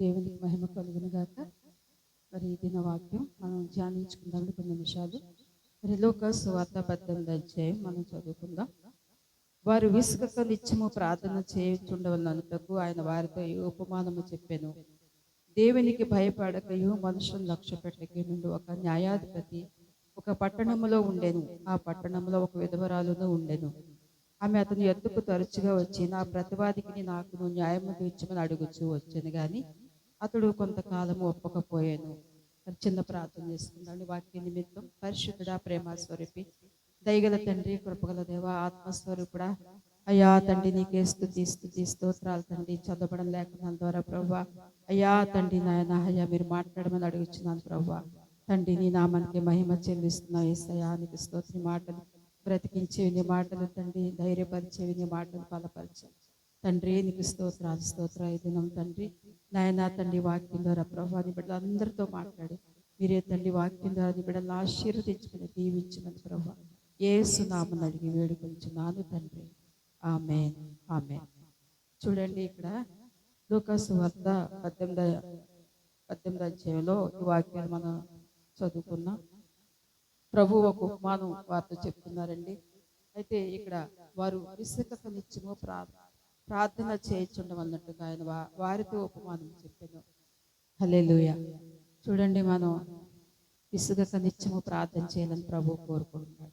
దేవునికి మహిమ కలుగును గాక. మరి ఈ దిన వాక్యం మనం ధ్యానించుకుందాం కొన్ని నిమిషాలు. మరి లోక సువార్త పద్దెనిమిది అధ్యాయం మనం చదువుకుందాం. వారు విసుకక నిత్యము ప్రార్థన చేయుచుండవలనటకు ఆయన వారితో ఈ ఉపమానము చెప్పాను. దేవునికి భయపడకయు మనుషులను లక్ష్య పెట్టక నుండి ఒక న్యాయాధిపతి ఒక పట్టణములో ఉండెను. ఆ పట్టణంలో ఒక విధవరాలును ఉండెను. ఆమె అతని ఎత్తుకు తరచుగా వచ్చి నా ప్రతివాదికి నాకు న్యాయము తీర్చమని అడుగుచూ వచ్చాను కానీ అతడు కొంతకాలం ఒప్పకపోయాను. మరి చిన్న ప్రార్థన చేసుకుందండి వాక్య నిమిత్తం పరిశుద్ధుడా ప్రేమ స్వరూపి దయగల తండ్రి కృపగల దేవ ఆత్మస్వరూపుడా అయ్యా తండ్రి నీకే స్థుతి స్థుతి స్తోత్రాలు తండ్రి చదవడం లేఖనాల ద్వారా ప్రభా అయ్యా తండ్రి నాయన అయ్యా మీరు మాట్లాడమని అడుగుచున్నాను ప్రభా తండ్రి నీ నామానికి మహిమ చెల్లిస్తున్నావు ఏసయానికి స్తోత్రి మాటలు బ్రతికించేవి నీ మాటలు తండ్రి ధైర్యపరిచేవి నీ మాటలు బలపరిచే తండ్రి నీకు స్తోత్రాలు స్తోత్ర ఈ దినం తండ్రి. నాయన తండ్రి వాక్యం ద్వారా ప్రభా నీ బిడ్డలు అందరితో మాట్లాడి మీరే తండ్రి వాక్యం ద్వారా నీ బిడ్డలు ఆశీర్వదించుకుని దీవించమని ప్రభా ఏసునామని అడిగి వేడుకొంచున్నాను తండ్రి. ఆమె ఆమె చూడండి ఇక్కడ లూకాసు వద్ద పద్దెనిమిది పద్దెనిమిది అధ్యాయంలో ఈ వాక్యాలు మనం చదువుకున్నాం ప్రభు ఒక ఉపమానం వార్త చెప్తున్నారండి. అయితే ఇక్కడ వారు విసుక నిత్యము ప్రార్థన ప్రార్థన చేయించుండమన్నట్టుగా ఆయన వా- వారితో ఉపమానం చెప్పాను. హలేలుయ చూడండి మనం ఇసుగక నిత్యము ప్రార్థన చేయాలని ప్రభు కోరుకుంటున్నాడు.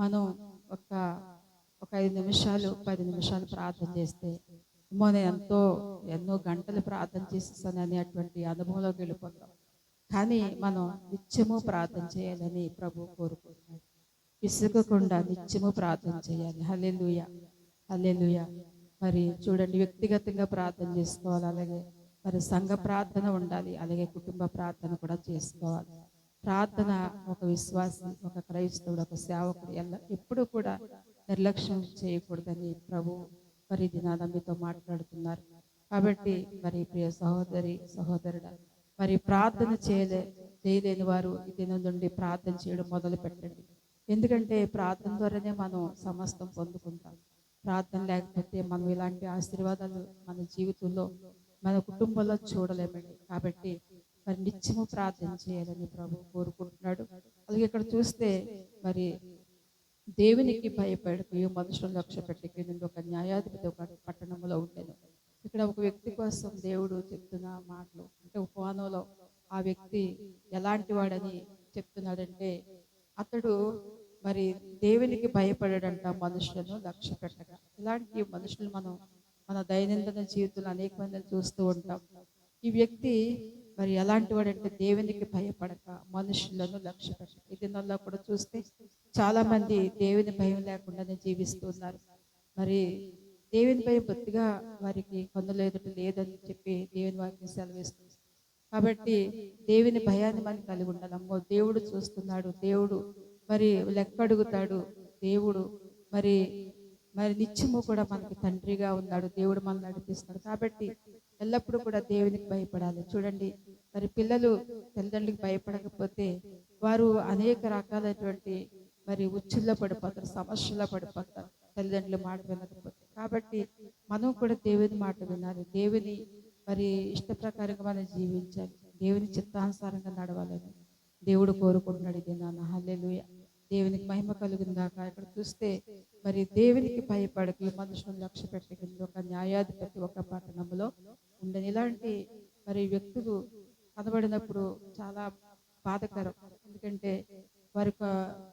మనం ఒక ఒక ఐదు నిమిషాలు పది నిమిషాలు ప్రార్థన చేస్తే మనం ఎంతో ఎన్నో గంటలు ప్రార్థన చేసేసాను అనేటువంటి అనుభవంలోకి వెళ్ళిపోతాం. కానీ మనం నిత్యము ప్రార్థన చేయాలని ప్రభు కోరుకుంటున్నాడు. విసుగకుండా నిత్యము ప్రార్థన చేయాలి. హలే లూయ మరి చూడండి వ్యక్తిగతంగా ప్రార్థన చేసుకోవాలి అలాగే మరి సంఘ ప్రార్థన ఉండాలి అలాగే కుటుంబ ప్రార్థన కూడా చేసుకోవాలి. ప్రార్థన ఒక విశ్వాసం ఒక క్రైస్తవుడు ఒక సేవకుడు ఎల్ల ఎప్పుడు కూడా నిర్లక్ష్యం చేయకూడదని ప్రభు మరి దినాల మీతో మాట్లాడుతున్నారు. కాబట్టి మరి ప్రియ సహోదరి సహోదరుడు మరి ప్రార్థన చేయలే చేయలేని వారు ఈ దినం నుండి ప్రార్థన చేయడం మొదలు పెట్టండి ఎందుకంటే ప్రార్థన ద్వారానే మనం సమస్తం పొందుకుంటాం. ప్రార్థన లేకపోతే మనం ఇలాంటి ఆశీర్వాదాలు మన జీవితంలో మన కుటుంబంలో చూడలేమండి. కాబట్టి మరి నిత్యము ప్రార్థన చేయాలని ప్రభు కోరుకుంటున్నాడు. అలాగే ఇక్కడ చూస్తే మరి దేవునికి భయపడకు మనుషులను లక్ష్య పెట్టకి. నుండి ఒక న్యాయాధిపతి ఒక పట్టణంలో ఉండేను. ఇక్కడ ఒక వ్యక్తి కోసం దేవుడు చెప్తున్న మాటలు అంటే ఉపవానంలో ఆ వ్యక్తి ఎలాంటి వాడని చెప్తున్నాడంటే అతడు మరి దేవునికి భయపడడంట మనుషులను లక్ష్య పెట్టగా ఇలాంటి మనుషులు మనం మన దైనందిన జీవితంలో అనేక మందిని చూస్తూ ఉంటాం. ఈ వ్యక్తి మరి ఎలాంటి వాడంటే దేవునికి భయపడక మనుషులను లక్ష్య పెట్టక ఈ దినాల్లో కూడా చూస్తే చాలా మంది దేవుని భయం లేకుండానే జీవిస్తున్నారు మరి దేవుని భయం బొత్తిగా వారికి కన్నుల ఎదుట లేదని చెప్పి దేవుని వాక్యం సెలవిస్తుంది. కాబట్టి దేవుని భయాన్ని మనం కలిగి ఉండాలి. అమ్మో దేవుడు చూస్తున్నాడు దేవుడు మరి లెక్క అడుగుతాడు దేవుడు. మరి మరి నిత్యము కూడా మనకి తండ్రిగా ఉన్నాడు. దేవుడు మనల్ని నడిపిస్తున్నాడు కాబట్టి ఎల్లప్పుడూ కూడా దేవునికి భయపడాలి. చూడండి మరి పిల్లలు తల్లిదండ్రులకు భయపడకపోతే వారు అనేక రకాలైనటువంటి మరి ఉచ్చుల్లో పడిపోతారు సమస్యల్లో పడిపోతారు తల్లిదండ్రుల మాట వినకపోతే. కాబట్టి మనం కూడా దేవుని మాట వినాలి. దేవుని మరి ఇష్ట ప్రకారంగా మనం జీవించాలి. దేవుని చిత్తానుసారంగా నడవాలని. దేవుడు కోరుకుంటున్నాడు ఇది నాన్న. హల్లెలూయ. దేవునికి మహిమ కలుగును ఇక్కడ చూస్తే మరి దేవునికి భయపడకి మనుషులను లక్ష్య పెట్టగలి ఒక న్యాయాధిపతి ఒక పట్టణంలో ఉండని. ఇలాంటి మరి వ్యక్తులు కనబడినప్పుడు చాలా బాధకరం. ఎందుకంటే వారి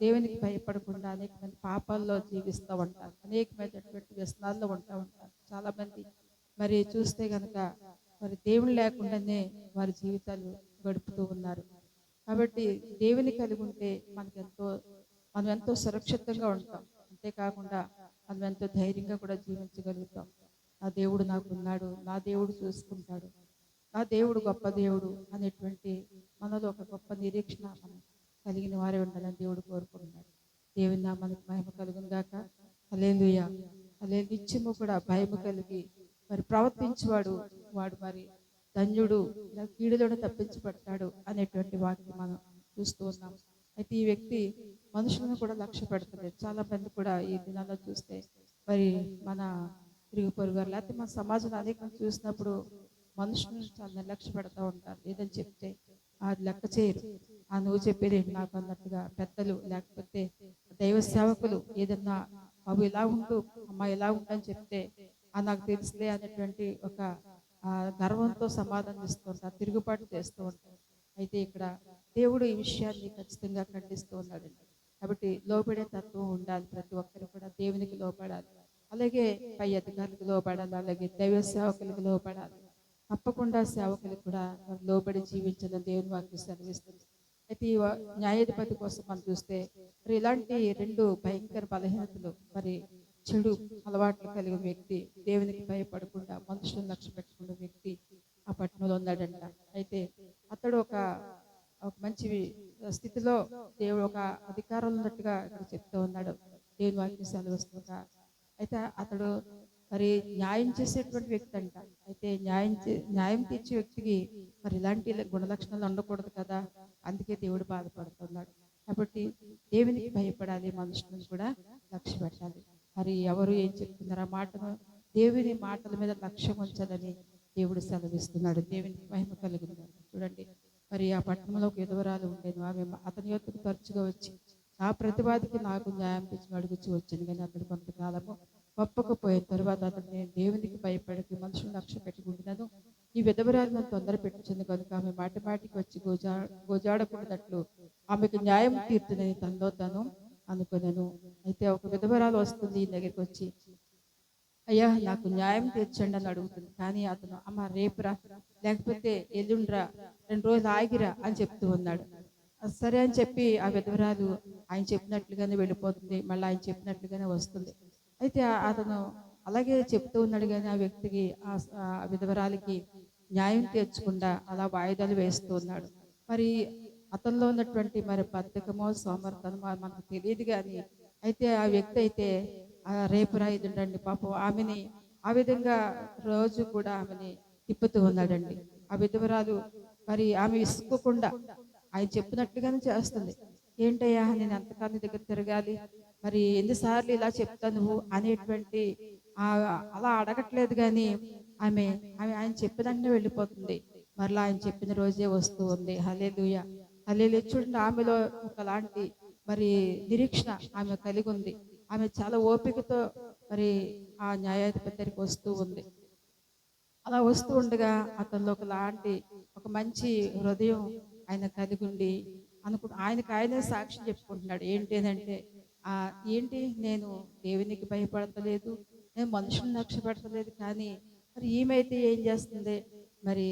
దేవునికి భయపడకుండా అనేక మంది పాపాల్లో జీవిస్తూ ఉంటారు. అనేకమైనటువంటి వ్యసనాల్లో ఉంటూ ఉంటారు. చాలా మంది మరి చూస్తే కనుక మరి దేవుడు లేకుండానే వారి జీవితాలు గడుపుతూ ఉన్నారు. కాబట్టి దేవుని కలిగి ఉంటే మనకి ఎంతో మనం ఎంతో సురక్షితంగా ఉంటాం. అంతేకాకుండా మనం ఎంతో ధైర్యంగా కూడా జీవించగలుగుతాం. నా దేవుడు నాకు ఉన్నాడు నా దేవుడు చూసుకుంటాడు నా దేవుడు గొప్ప దేవుడు అనేటువంటి మనలో ఒక గొప్ప నిరీక్షణ మనం కలిగిన వారే ఉండాలని దేవుడు కోరుకుంటున్నాడు. దేవుని నామానికి మహిమ కలుగును గాక. అలేలుయ అలే నిత్యము కూడా భయము కలిగి మరి ప్రవర్తించేవాడు వాడు మరి. ధన్యుడు ఇలా తప్పించబడతాడు అనేటువంటి వాక్యం మనం చూస్తూ ఉన్నాం. అయితే ఈ వ్యక్తి మనుషులను కూడా లక్ష్య పెడుతుంది చాలా మంది కూడా ఈ దినాల్లో చూస్తే మరి మన తిరుగు పొరుగు లేకపోతే మన సమాజంలో అనేక చూసినప్పుడు మనుషులను చాలా నిర్లక్ష్య పెడతా ఉంటారు. ఏదని చెప్తే అది లెక్క చేయరు. ఆ నువ్వు చెప్పేది నాకు అన్నట్టుగా పెద్దలు లేకపోతే దైవ సేవకులు ఏదన్నా బాబు ఇలా ఉంటూ అమ్మ ఇలా ఉంటని చెప్తే ఆ నాకు తెలుసులే అనేటువంటి ఒక ఆ, గర్వంతో సమాధానం ఇస్తూ ఉంటారు తిరుగుబాటు చేస్తూ ఉంటారు. అయితే ఇక్కడ దేవుడు ఈ విషయాన్ని ఖచ్చితంగా ఖండిస్తూ ఉన్నాడండి. కాబట్టి లోబడే తత్వం ఉండాలి ప్రతి ఒక్కరు కూడా దేవునికి లోపడాలి అలాగే పై అధికారులకు లోపడాలి అలాగే దైవ సేవకులకు లోపడాలి తప్పకుండా సేవకులు కూడా లోబడి జీవించడం దేవుని వాక్యం సెలవిస్తుంది. అయితే న్యాయాధిపతి కోసం మనం చూస్తే మరి ఇలాంటి రెండు భయంకర బలహీనతలు మరి చెడు అలవాట్లు కలిగిన వ్యక్తి దేవునికి భయపడకుండా మనుషులను లక్ష్య పెట్టకుండా వ్యక్తి ఆ పట్టణంలో ఉన్నాడంట. అయితే అతడు ఒక ఒక మంచి స్థితిలో దేవుడు ఒక అధికారం ఉన్నట్టుగా ఇక్కడ చెప్తూ ఉన్నాడు. దేవుని వాక్యం సెలవిస్తుందా. అయితే అతడు మరి న్యాయం చేసేటువంటి వ్యక్తి అంట. అయితే న్యాయం చే- న్యాయం తీర్చే వ్యక్తికి మరి ఇలాంటి గుణలక్షణాలు ఉండకూడదు కదా. అందుకే దేవుడు బాధపడుతున్నాడు. కాబట్టి దేవునికి భయపడాలి మనుషులను కూడా లక్ష్య పెట్టాలి. మరి ఎవరు ఏం చెప్తున్నారు? ఆ మాటను దేవుని మాటల మీద లక్ష్యం ఉంచదని దేవుడు సెలవిస్తున్నాడు. దేవునికి మహిమ కలుగుతున్నాడు చూడండి మరి ఆ పట్టణంలో ఒక ఎదువరాలు ఉండేను. ఆమె అతని యొక్కకు తరచుగా వచ్చి ఆ ప్రతివాదికి నాకు న్యాయం తెచ్చి అడుగుచి వచ్చింది కానీ అతడు కొంతకాలము ఒప్పకపోయిన. తర్వాత అతను నేను దేవునికి భయపడికి మనుషులు లక్ష్య పెట్టుకుంటున్నాను. ఈ విధవరాలు నన్ను తొందర పెట్టుచుంది కనుక ఆమె మాటి మాటికి వచ్చి గోజా గోజాడకూడదట్లు ఆమెకు న్యాయం తీర్చునని తనలో తను అనుకున్నాను. అయితే ఒక విధవరాలు వస్తుంది దగ్గరికి వచ్చి అయ్యా నాకు న్యాయం తీర్చండి అని అడుగుతుంది. కానీ అతను అమ్మ రేపురా లేకపోతే ఎల్లుండ్రా రెండు రోజులు ఆగిరా అని చెప్తూ ఉన్నాడు. సరే అని చెప్పి ఆ విధవరాలు ఆయన చెప్పినట్లుగానే వెళ్ళిపోతుంది. మళ్ళీ ఆయన చెప్పినట్లుగానే వస్తుంది. అయితే అతను అలాగే చెప్తూ ఉన్నాడు కానీ ఆ వ్యక్తికి ఆ విధవరాలకి న్యాయం తీర్చకుండా అలా వాయిదాలు వేస్తూ ఉన్నాడు. మరి అతనిలో ఉన్నటువంటి మరి బద్ధకమో సోమర్థనమో మనకు తెలియదు కానీ అయితే ఆ వ్యక్తి అయితే రేపు రాయిదండి పాపం ఆమెని ఆ విధంగా రోజు కూడా ఆమెని తిప్పుతూ ఉన్నాడండి. ఆ విధవరాలు మరి ఆమె ఇసుకోకుండా ఆయన చెప్పినట్టుగానే చేస్తుంది. ఏంటయ్యా నేను ఎంతకాలం దగ్గర తిరగాలి? మరి ఎన్నిసార్లు ఇలా చెప్తాను నువ్వు? అనేటువంటి అలా అడగట్లేదు కానీ ఆమె ఆమె ఆయన చెప్పినట్టునే వెళ్ళిపోతుంది. మరలా ఆయన చెప్పిన రోజే వస్తూ ఉంది. హలేలుయ తల్లి చూడండి ఆమెలో ఒకలాంటి మరి నిరీక్షణ ఆమె కలిగి ఉంది. ఆమె చాలా ఓపికతో మరి ఆ న్యాయాధిపతి దగ్గరికి వస్తూ ఉంది. అలా వస్తూ ఉండగా అతనిలో ఒకలాంటి ఒక మంచి హృదయం ఆయన కలిగి ఉండి అనుకు ఆయనకు ఆయనే సాక్ష్యం చెప్పుకుంటున్నాడు. ఏంటి అంటే ఆ ఏంటి? నేను దేవునికి భయపడతలేదు నేను మనుషుని లక్ష్య పెట్టలేదు కానీ మరి ఈమె అయితే ఏం చేస్తుంది? మరి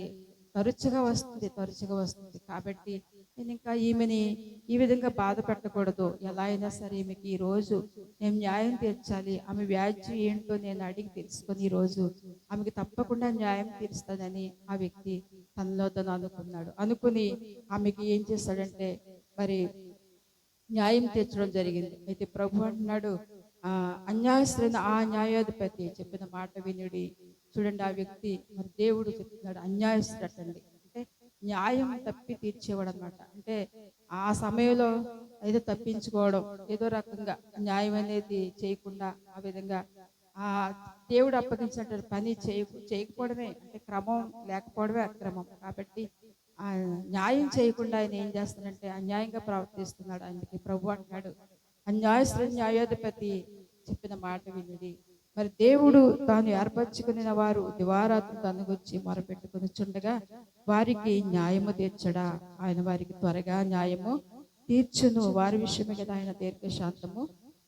తరచుగా వస్తుంది తరచుగా వస్తుంది. కాబట్టి నేను ఇంకా ఈమెని ఈ విధంగా బాధ పెట్టకూడదు. ఎలా అయినా సరే ఈమెకి ఈ రోజు నేను న్యాయం తీర్చాలి. ఆమె వ్యాజ్యం ఏంటో నేను అడిగి తెలుసుకొని ఈ రోజు ఆమెకి తప్పకుండా న్యాయం తీరుస్తానని ఆ వ్యక్తి తనలో తను అనుకున్నాడు. అనుకుని ఆమెకి ఏం చేస్తాడంటే మరి న్యాయం తీర్చడం జరిగింది. అయితే ప్రభు అంటున్నాడు ఆ అన్యాయస్తులైన ఆ న్యాయాధిపతి చెప్పిన మాట వినుడి. చూడండి ఆ వ్యక్తి మరి దేవుడు చెప్తున్నాడు అన్యాయస్తుడటండి. అంటే న్యాయం తప్పి తీర్చేవాడు అనమాట అంటే ఆ సమయంలో ఏదో తప్పించుకోవడం ఏదో రకంగా న్యాయం అనేది చేయకుండా ఆ విధంగా ఆ దేవుడు అప్పగించినటువంటి పని చేయ చేయకపోవడమే. అంటే క్రమం లేకపోవడమే అక్రమం. కాబట్టి ఆ న్యాయం చేయకుండా ఆయన ఏం చేస్తాడంటే అన్యాయంగా ప్రవర్తిస్తున్నాడు అందుకే ప్రభు అంటున్నాడు అన్యాయశ్రీ న్యాయాధిపతి చెప్పిన మాట వినుడి. మరి దేవుడు తాను ఏర్పరచుకుని వారు దివారాత్రి తనుగొచ్చి మొరపెట్టుకుని చుండగా వారికి న్యాయము తీర్చడా? ఆయన వారికి త్వరగా న్యాయము తీర్చును. వారి విషయమే కదా ఆయన దీర్ఘశాంతము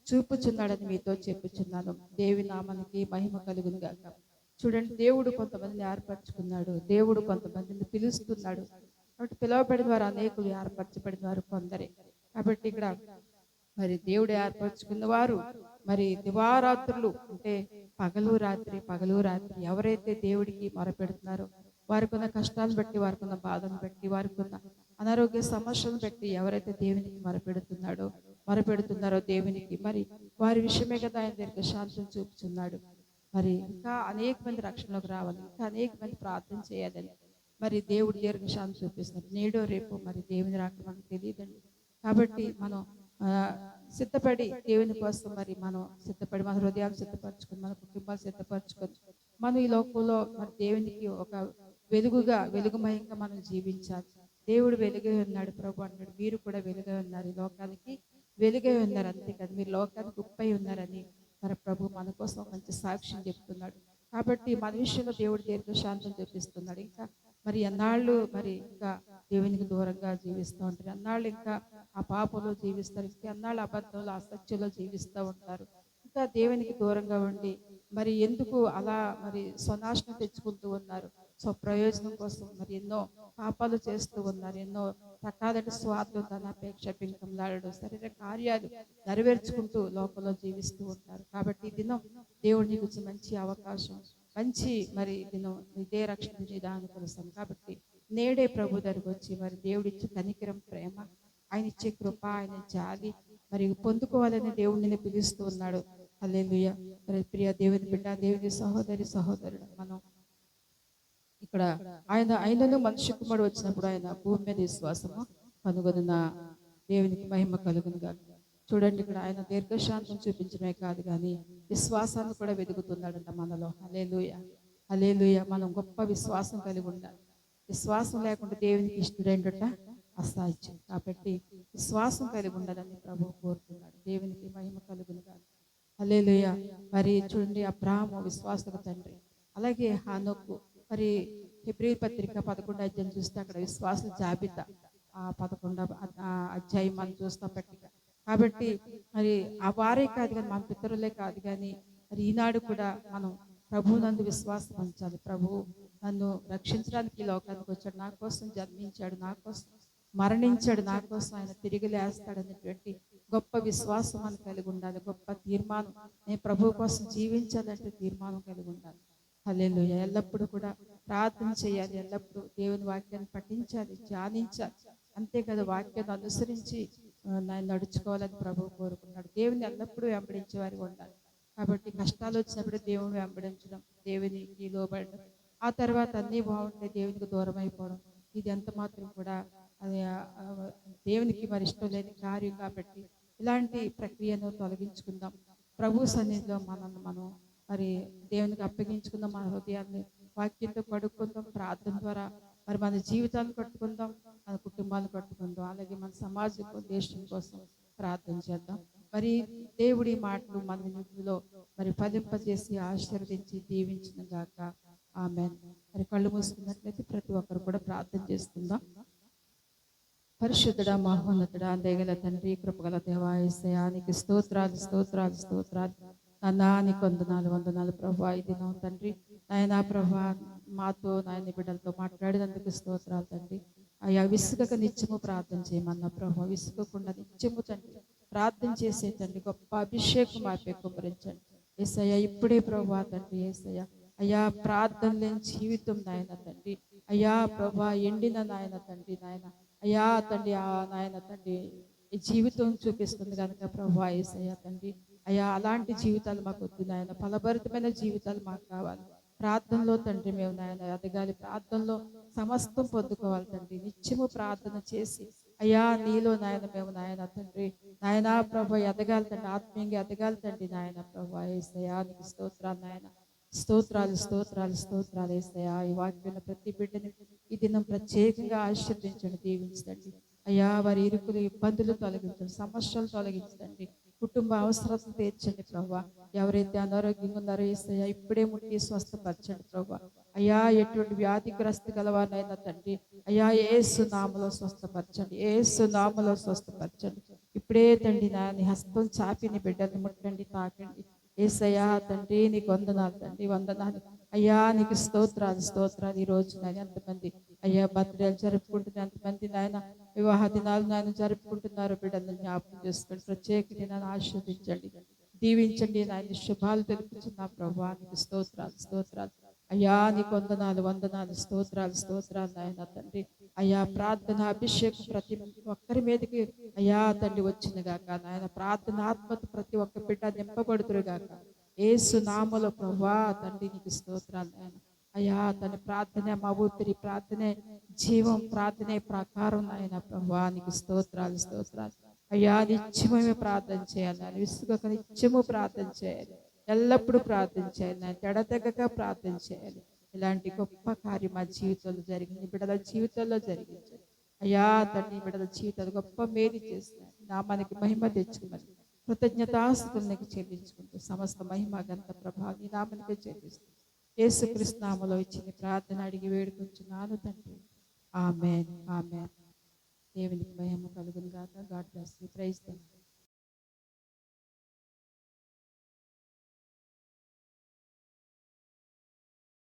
చూపుచున్నాడని మీతో చెప్పుచున్నాను. దేవి నామానికి మహిమ కలుగును గాక. చూడండి దేవుడు కొంతమందిని ఏర్పరచుకున్నాడు. దేవుడు కొంతమందిని పిలుస్తున్నాడు. కాబట్టి పిలువబడిన వారు అనేకులు ఏర్పరచబడిన వారు కొందరే. కాబట్టి ఇక్కడ మరి దేవుడు ఏర్పరచుకున్న వారు మరి దివారాత్రులు అంటే పగలు రాత్రి పగలు రాత్రి ఎవరైతే దేవుడికి మొరపెడుతున్నారో వారికి ఉన్న కష్టాలు బట్టి వారికి ఉన్న బాధను బట్టి వారికి ఉన్న అనారోగ్య సమస్యలను బట్టి ఎవరైతే దేవునికి మరపెడుతున్నాడో మరపెడుతున్నారో దేవునికి మరి వారి విషయమే కదా ఆయన దీనికి చూపుతున్నాడు మరి ఇంకా అనేక మంది రక్షణలోకి రావాలి ఇంకా అనేక మంది ప్రార్థన చేయాలని మరి దేవుడు దీర్ఘశాంతి చూపిస్తున్నాడు నేడో రేపు మరి దేవుని రాక మనకు తెలియదండి. కాబట్టి మనం సిద్ధపడి దేవుని కోసం మరి మనం సిద్ధపడి మన హృదయాలు సిద్ధపరచుకొని మన కుటుంబాలు సిద్ధపరచుకొని మనం ఈ లోకంలో మరి దేవునికి ఒక వెలుగుగా వెలుగుమయంగా మనం జీవించాలి. దేవుడు వెలుగై ఉన్నాడు ప్రభు అన్నాడు. మీరు కూడా వెలుగై ఉన్నారు ఈ లోకానికి. వెలుగై ఉన్నారు అంతే కదా. మీరు లోకానికి ఉప్పై ఉన్నారని మన ప్రభు మన కోసం మంచి సాక్ష్యం చెప్తున్నాడు. కాబట్టి మన విషయంలో దేవుడు దీర్ఘశాంతం చూపిస్తున్నాడు ఇంకా మరి ఎన్నాళ్ళు మరి ఇంకా దేవునికి దూరంగా జీవిస్తూ ఉంటారు. ఎన్నాళ్ళు ఇంకా ఆ పాపలో జీవిస్తారు. ఇంకా ఎన్నాళ్ళు అబద్ధంలో అసత్యంలో జీవిస్తూ ఉంటారు. ఇంకా దేవునికి దూరంగా ఉండి మరి ఎందుకు అలా మరి స్వనాశనం తెచ్చుకుంటూ ఉన్నారు? సో ప్రయోజనం కోసం మరి ఎన్నో పాపాలు చేస్తూ ఉన్నారు. ఎన్నో రకాలైన స్వార్థం ధనాపేక్ష పింకంలాడడు శరీర కార్యాలు నెరవేర్చుకుంటూ లోపల జీవిస్తూ ఉంటారు కాబట్టి ఈ దినం దేవుడు నీకు మంచి అవకాశం మంచి మరి దినం ఇదే రక్షణ నిదానం కోసం కాబట్టి నేడే ప్రభు దగ్గరకు వచ్చి మరి దేవుడిచ్చే కనికరం ప్రేమ ఆయన ఇచ్చే కృప ఆయన జాలి మరి పొందుకోవాలని దేవుడిని పిలుస్తూ ఉన్నాడు. అల్లెలుయ మరి ప్రియ దేవుని బిడ్డ దేవుని సహోదరి సహోదరుడు మనం ఇక్కడ ఆయన ఆయనను మనుష్య కుమారుడు వచ్చినప్పుడు ఆయన భూమి మీద విశ్వాసము కనుగొనున దేవునికి మహిమ కలుగునుగా. చూడండి ఇక్కడ ఆయన దీర్ఘశాంతం చూపించడమే కాదు కానీ విశ్వాసాన్ని కూడా వెతుకుతున్నాడంట మనలో. అలేలుయ అలేలుయ మనం గొప్ప విశ్వాసం కలిగి ఉండాలి. విశ్వాసం లేకుండా దేవునికి ఇష్టడేంటట అసాధ్యం. కాబట్టి విశ్వాసం కలిగి ఉండాలని ప్రభు కోరుతున్నాడు. దేవునికి మహిమ కలుగును కాదు అలేలుయ మరి చూడండి అబ్రాహము విశ్వాసకు తండ్రి. అలాగే హానోకు. మరి హెబ్రి పత్రిక పదకొండు అధ్యాయం చూస్తే అక్కడ విశ్వాస జాబితా. ఆ పదకొండ ఆ అధ్యాయం మనం చూస్తాం పట్టిక. కాబట్టి మరి ఆ వారే కాదు కానీ మన పితరులే కాదు కానీ మరి ఈనాడు కూడా మనం ప్రభు నందు విశ్వాసం ఉంచాలి. ప్రభు నన్ను రక్షించడానికి ఈ లోకానికి వచ్చాడు. నా కోసం జన్మించాడు. నా కోసం మరణించాడు. నా కోసం ఆయన తిరిగి లేస్తాడు అనేటువంటి గొప్ప విశ్వాసం మనం కలిగి ఉండాలి. గొప్ప తీర్మానం. నేను ప్రభు కోసం జీవించాలంటే తీర్మానం కలిగి ఉండాలి. అల్లెలు ఎల్లప్పుడూ కూడా ప్రార్థన చేయాలి ఎల్లప్పుడూ. దేవుని వాక్యాన్ని పఠించాలి ధ్యానించాలి. అంతే కదా వాక్యాన్ని అనుసరించి ఆ, నడుచుకోవాలని ప్రభు కోరుకున్నాడు. దేవుని ఎల్లప్పుడూ వెంబడించే వారికి ఉండాలి. కాబట్టి కష్టాలు వచ్చినప్పుడు దేవుని వెంబడించడం దేవునికి లోబడడం. ఆ తర్వాత అన్నీ బాగుంటే దేవునికి దూరం అయిపోవడం. ఇది ఎంత మాత్రం కూడా అది దేవునికి మరి ఇష్టం లేని కార్యం కాబట్టి ఇలాంటి ప్రక్రియను తొలగించుకుందాం. ప్రభు సన్నిధిలో మనల్ని మనం మరి దేవునికి అప్పగించుకుందాం మన హృదయాన్ని. వాక్యంతో కడుక్కుందాం ప్రార్థన ద్వారా మరి మన జీవితాన్ని కట్టుకుందాం మన కుటుంబాన్ని కట్టుకుందాం అలాగే మన సమాజం దేశం కోసం ప్రార్థన చేద్దాం. మరి దేవుడి మాటలు మన వినికిడిలో మరి ఫలింపజేసి ఆశీర్వదించి దీవించిన గాక. ఆమె మరి కళ్ళు మూసుకున్నట్లయితే ప్రతి ఒక్కరు కూడా ప్రార్థన చేసుకుందాం పరిశుద్ధుడా మహోన్నతుడా దేగల తండ్రి కృపగల దేవాయసయానికి స్తోత్రాలు స్తోత్రాలు స్తోత్రాలు. నాన్న నీకు వందనాలు వందనాలు ప్రభా ఇది నా తండ్రి. నాయనా ప్రభా మాతో నాయన బిడ్డలతో మాట్లాడినందుకు స్తోత్రాలు తండ్రి. అయ్యా విసుగక నిత్యము ప్రార్థన చేయమన్న ప్రభా విసుగకుండా నిత్యము తండ్రి ప్రార్థన చేసే తండ్రి గొప్ప అభిషేకం మాపే కుమరించండి ఏసయ్య ఇప్పుడే ప్రభా తండ్రి ఏసయ్య అయ్యా ప్రార్థన లేని జీవితం నాయన తండ్రి. అయ్యా ప్రభా ఎండిన నాయన తండ్రి నాయన. అయ్యా తండ్రి ఆ నాయన తండ్రి జీవితం చూపిస్తుంది కనుక ప్రభా ఏసయ్య తండ్రి. అయ్యా అలాంటి జీవితాలు మాకు వద్దు నాయన. ఫలభరితమైన జీవితాలు మాకు కావాలి. ప్రార్థనలో తండ్రి మేము నాయన ఎదగాలి ప్రార్థనలో సమస్తం పొందుకోవాలి తండ్రి. నిత్యము ప్రార్థన చేసి అయ్యా నీలో నాయన మేము నాయన తండ్రి. నాయన ప్రభు ఎదగాలి తండ్రి. ఆత్మీయంగా ఎదగాలి తండ్రి నాయన ప్రభు. ఏసయ్యా నీకు స్తోత్రాలు నాయన. స్తోత్రాలు స్తోత్రాలు స్తోత్రాలు వేస్తాయా ఈ వాక్యం ప్రతి బిడ్డని ఈ దినం ప్రత్యేకంగా ఆశీర్వదించండి దీవించండి. అయ్యా వారి ఇరుకులు ఇబ్బందులు తొలగించండి సమస్యలు తొలగించండి. కుటుంబ అవసరాలను తీర్చండి ప్రభా. ఎవరైతే అనారోగ్యంగా ఉన్నారో ఏసయ్యా ఇప్పుడే ముట్టి స్వస్థపరచండి ప్రభా. అయ్యా ఎటువంటి వ్యాధిగ్రస్త గలవానైనా తండ్రి అయ్యా ఏసు నామలో స్వస్థపరచండి. ఏసు నామలో స్వస్థపరచండి. ఇప్పుడే తండ్రి నా నీ హస్తం చాపి నీ బిడ్డని ముట్టండి తాకండి. ఏసయ్యా తండ్రి నీకు వందనాలు తండ్రి. వందనాలు. అయ్యా నీకు స్తోత్రాలు స్తోత్రాలు ఈ రోజు నాయన ఎంతమంది. అయ్యా బర్త్డేలు జరుపుకుంటున్నారు ఎంతమంది నాయన. వివాహ దినాలు నాయన జరుపుకుంటున్నారు బిడ్డలను జ్ఞాపకం చేసుకోండి ప్రత్యేకంగా నన్ను ఆశీర్వదించండి. దీవించండి నాయన. శుభాలు తెలుపుతున్నా ప్రభా. నీకు స్తోత్రాలు స్తోత్రాలు. అయ్యా నీకు వందనాలు వందనాలు స్తోత్రాలు స్తోత్రాలు నాయన తండ్రి. అయ్యా ప్రార్థన అభిషేకం ప్రతి ఒక్కరి మీదకి. అయ్యా తండ్రి వచ్చింది గాక నాయన ప్రార్థనాత్మత ప్రతి ఒక్క బిడ్డ నింపబడుతురు గాక ఏసు నామలో ప్రభా తండ్రి నీకు స్తోత్రాలు నాయన. అయ్యా తన ప్రార్థన మా ఊపిరి ప్రార్థనే జీవం ప్రార్థనే ప్రకారం నాయన ప్రభా నీకు స్తోత్రాలు స్తోత్రాలు. అయ్యా నిత్యమే ప్రార్థన చేయాలి నాయన. విసుగక నిత్యము ప్రార్థన చేయాలి. ఎల్లప్పుడూ ప్రార్థన చేయాలి నాయన. ఎడతెగక ప్రార్థన చేయాలి. ఇలాంటి గొప్ప కార్యం మా జీవితంలో జరిగింది. బిడ్డల జీవితంలో జరిగింది. అయ్యా తండ్రి బిడ్డల జీవితాలు గొప్ప మేలు చేస్తున్నాయి. నామానికి మహిమ తెచ్చుకున్నది కృతజ్ఞతాస్తులు నీకు చెల్లించుకుంటూ సమస్త మహిమ గంత ప్రభా నీ నామానికి చెల్లిస్తూ యేసు కృష్ణామలో ఇచ్చిన ప్రార్థన అడిగి వేడుకొచ్చున్నాను తండ్రి. Amen amen. దేవునికి మహిమ కలుగును గాక గాడ్ బ్లెస్ యూ. ప్రైజ్ తండ్రి